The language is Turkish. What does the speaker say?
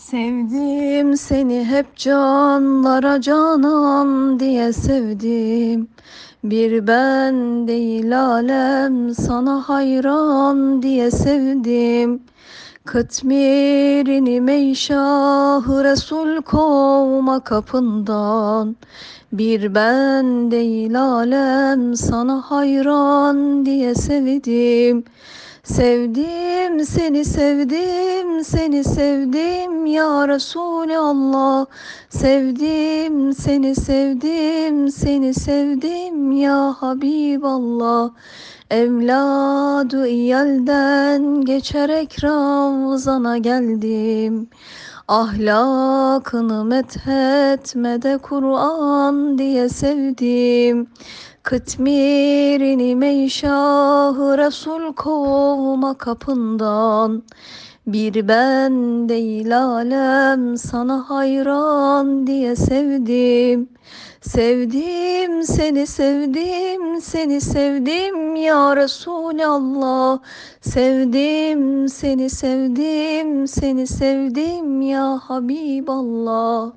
Sevdim seni hep canlara canan diye sevdim. Bir ben değil alem sana hayran diye sevdim. Kıtmirini meyşahı Resul kovma kapından. Bir ben değil alem sana hayran diye sevdim. Sevdim seni sevdim seni sevdim ya Resulallah. Sevdim seni sevdim seni sevdim ya Habiballah. Evladı iyalden geçerek Ravzana geldim. Ahlakını methetmede Kur'an diye sevdim Kıtmirini meyşahı Resul kovma kapından. Bir ben değil alem sana hayran diye sevdim. Sevdim seni sevdim seni sevdim ya Resulallah. Sevdim seni sevdim seni sevdim ya Habiballah